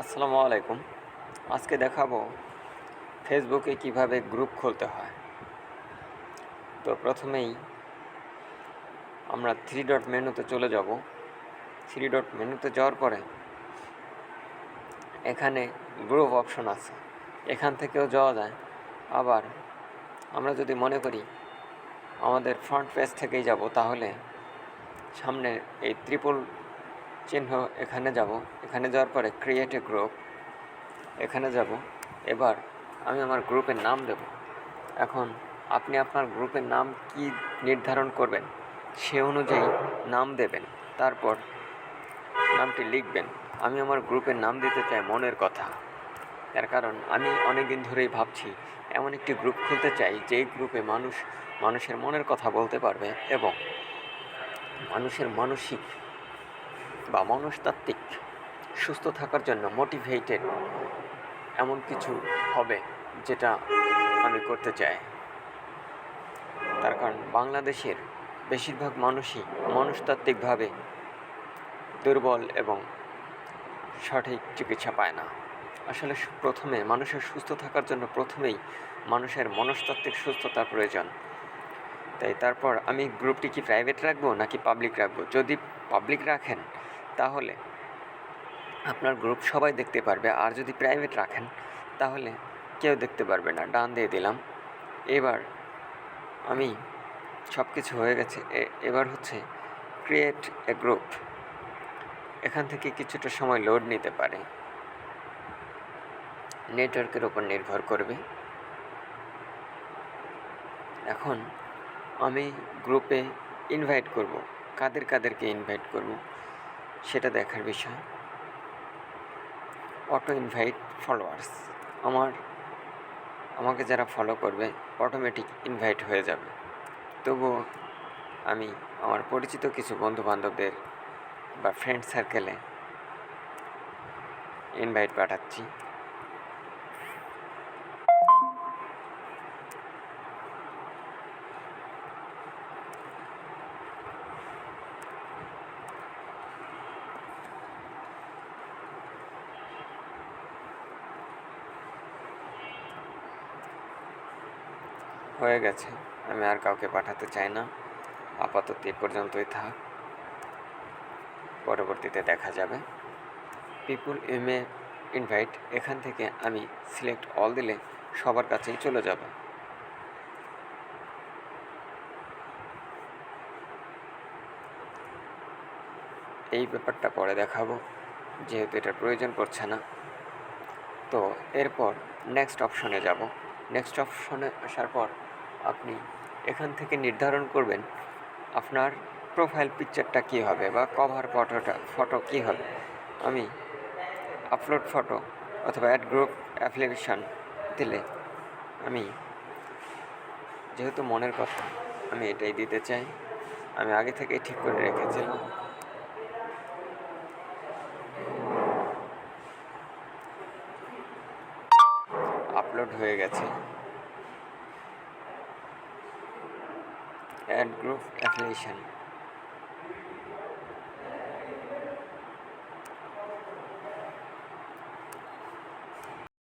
আসসালামু আলাইকুম। আজকে দেখাবো ফেসবুকে কীভাবে গ্রুপ খুলতে হয়। তো প্রথমেই আমরা থ্রি ডট মেনুতে চলে যাব। থ্রি ডট মেনুতে যাওয়ার পরে এখানে গ্রুপ অপশন আছে। এখান থেকেও যাওয়া যায়। আবার আমরা যদি মনে করি আমাদের ফ্রন্ট পেজ থেকেই যাব, তাহলে সামনে এই ত্রিপুল চিহ্ন এখানে যাব। এখানে যাওয়ার পরে ক্রিয়েট এ গ্রুপ এখানে যাব। এবার আমি আমার গ্রুপের নাম দেব। এখন আপনি আপনার গ্রুপের নাম কি নির্ধারণ করবেন? সে অনুযায়ী নাম দেবেন। তারপর নামটি লিখবেন। আমি আমার গ্রুপের নাম দিতে চাই মনের কথা। এর কারণ আমি অনেক দিন ধরেই ভাবছি, এমন একটি গ্রুপ খুলতে চাই যেই গ্রুপে মানুষ, মানুষের মনের কথা বলতে পারবে এবং মানুষের মানসিক বা মনস্তাত্ত্বিক, সুস্থ থাকার জন্য মোটিভেটেড এমন কিছু হবে যেটা আমি করতে চাই। তার কারণ বাংলাদেশের বেশিরভাগ মানুষই মনস্তাত্ত্বিকভাবে দুর্বল এবং সঠিক চিকিৎসা পায় না। আসলে প্রথমে মানুষের সুস্থ থাকার জন্য প্রথমেই মানুষের মনস্তাত্ত্বিক সুস্থতার প্রয়োজন। তাই তারপর আমি গ্রুপটি কি প্রাইভেট রাখব নাকি পাবলিক রাখব? যদি পাবলিক রাখেন তাহলে আপনার গ্রুপ সবাই দেখতে পারবে। আর যদি প্রাইভেট রাখেন, তাহলে কেউ দেখতে পারবে না। ডান দিয়ে দিলাম। এবার আমি সব কিছু হয়ে গেছে। এবার হচ্ছে ক্রিয়েট এ গ্রুপ এখান থেকে কিছুটা সময় লোড নিতে পারে। নেটওয়ার্কের ওপর নির্ভর করবে। এখন আমি গ্রুপে ইনভাইট করব। কাদের কাদেরকে ইনভাইট করব? সেটা দেখার বিষয়। অটো ইনভাইট ফলোয়ার্স আমার, আমাকে যারা ফলো করবে অটোমেটিক ইনভাইট হয়ে যাবে। তবুও আমি আমার পরিচিত কিছু বন্ধুবান্ধবদের বা ফ্রেন্ড সার্কেলে ইনভাইট পাঠাচ্ছি। হয়ে গেছে। আমি আর কাউকে পাঠাতে চাই না। আপাতত এ পর্যন্তই থাক। পরবর্তীতে দেখা যাবে। পিপুল এমএ ইনভাইট, এখান থেকে আমি সিলেক্ট অল দিলে সবার কাছেই চলে যাবে। এই ব্যাপারটা পরে দেখাবো। যেহেতু এটার প্রয়োজন পড়ছে না। তো এরপর নেক্সট অপশনে যাব। নেক্সট অপশনে আসার পর আপনি এখান থেকে নির্ধারণ করবেন আপনার প্রোফাইল পিকচারটা কী হবে বা কভার ফটোটা ফটো কী হবে। আমি আপলোড ফটো অথবা অ্যাড গ্রুপ অ্যাপ্লিকেশান দিলে আমি, যেহেতু মনের কথা, আমি এটাই দিতে চাই। আমি আগে থেকেই ঠিক করে রেখেছিলাম। আপলোড হয়ে গেছে। Add group application